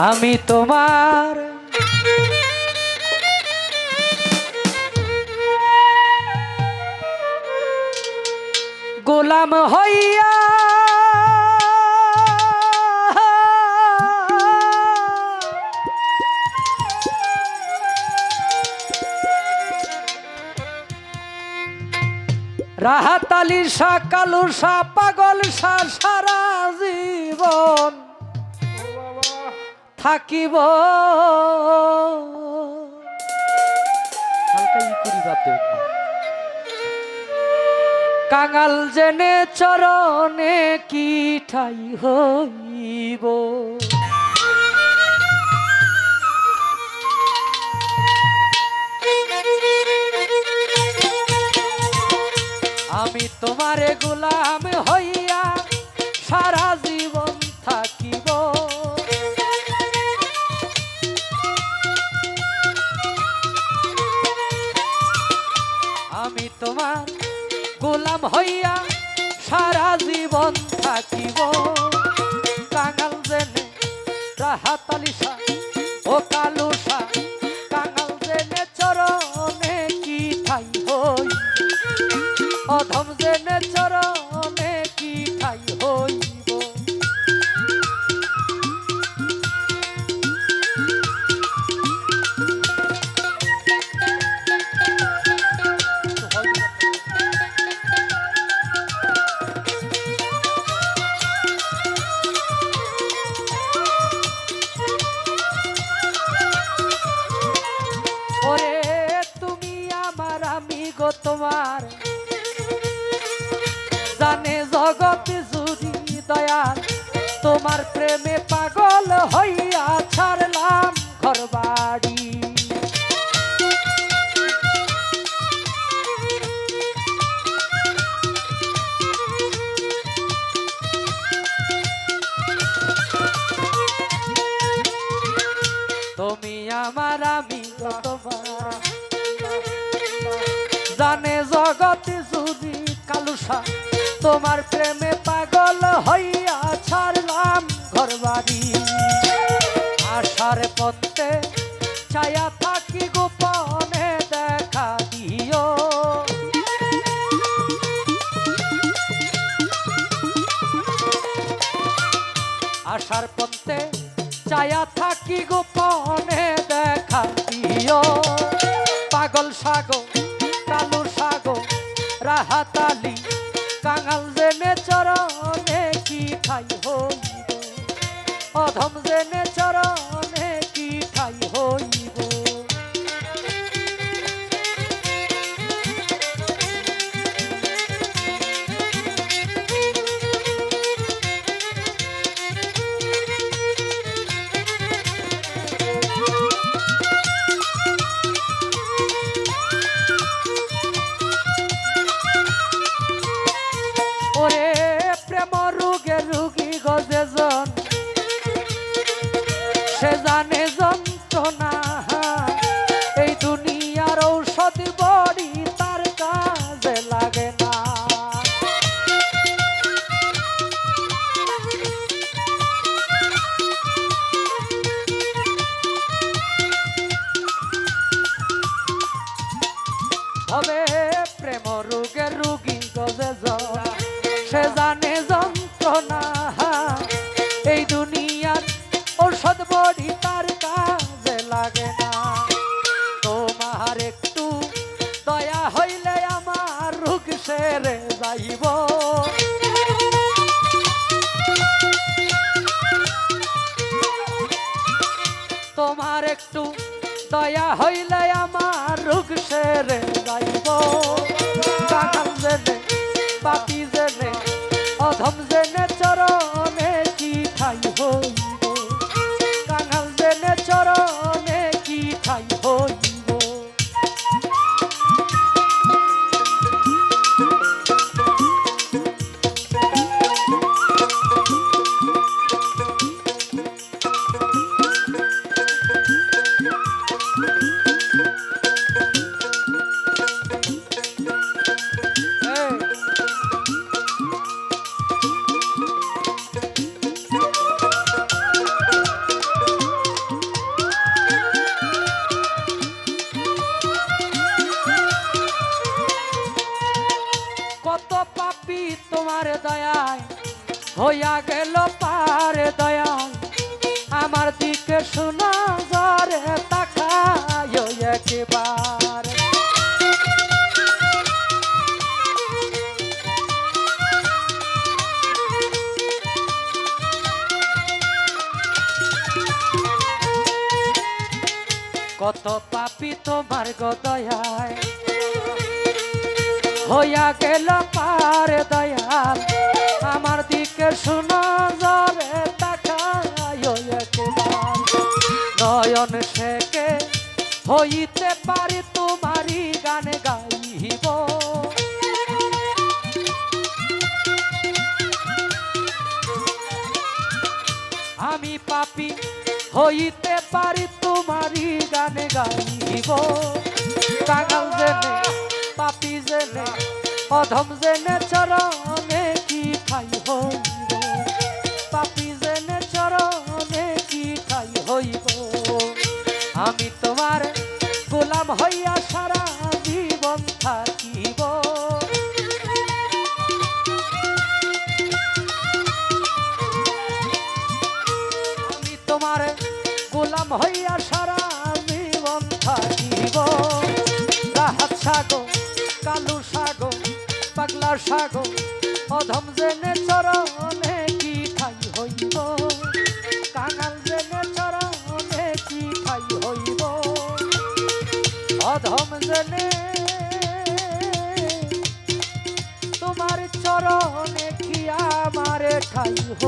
আমি তোমার গোলাম হইয়া রাহাত আলী শাহ কালু শাহ পাগল শাহ সারা জীবন থাকিব। কাঙাল জেনে চরণে কি ঠাই হইব আমি তোমারে গোলাম হইয়া সারা আমি তোমার গোলাম হইয়া সারা জীবন থাকিব। কাঙাল জেনে রাহাতালিসা ও কালুসা তোমার প্রেমে পাগল হইয়া ছাড়লাম ঘর বাড়ি তুমি আমার আমি জানে জগৎ জুড়ি কালুসা তোমার প্রেমে পাগল হইয়া আশার পথে চায়া থাকি গোপনে দেখা দিও। পাগল সাগো কালু সাগো রাহাতালি কাঙাল সে জানে দয়া হইলে আমার রোগ সেরে যাইব। কাকাল হইয়া গেল পারে দয়াল। আমার দিকে শোনা জরে তাকায় কত পাপি তোমার গদয়ায় হইয়া গেল পারে দয়াল। আমার শুনো জরে তাকায় একবার। নয়ন শেখে হইতে পারি তোমারই গান গাইব। আমি পাপি হইতে পারি তোমারই গান গাইব। কাঙাল জেনে, পাপি জেনে, অধম জেনে চরণে কি ঠাই আমি তোমার গোলাম হইয়া সারা জীবন থাকিব। আমি তোমার গোলাম হইয়া সারা জীবন থাকিব। রাহাত সাগো কালু সাগো পাগলা সাগো অধম জেনে অধম জেনে। তোমার চরণে কি আমার ঠাই হইব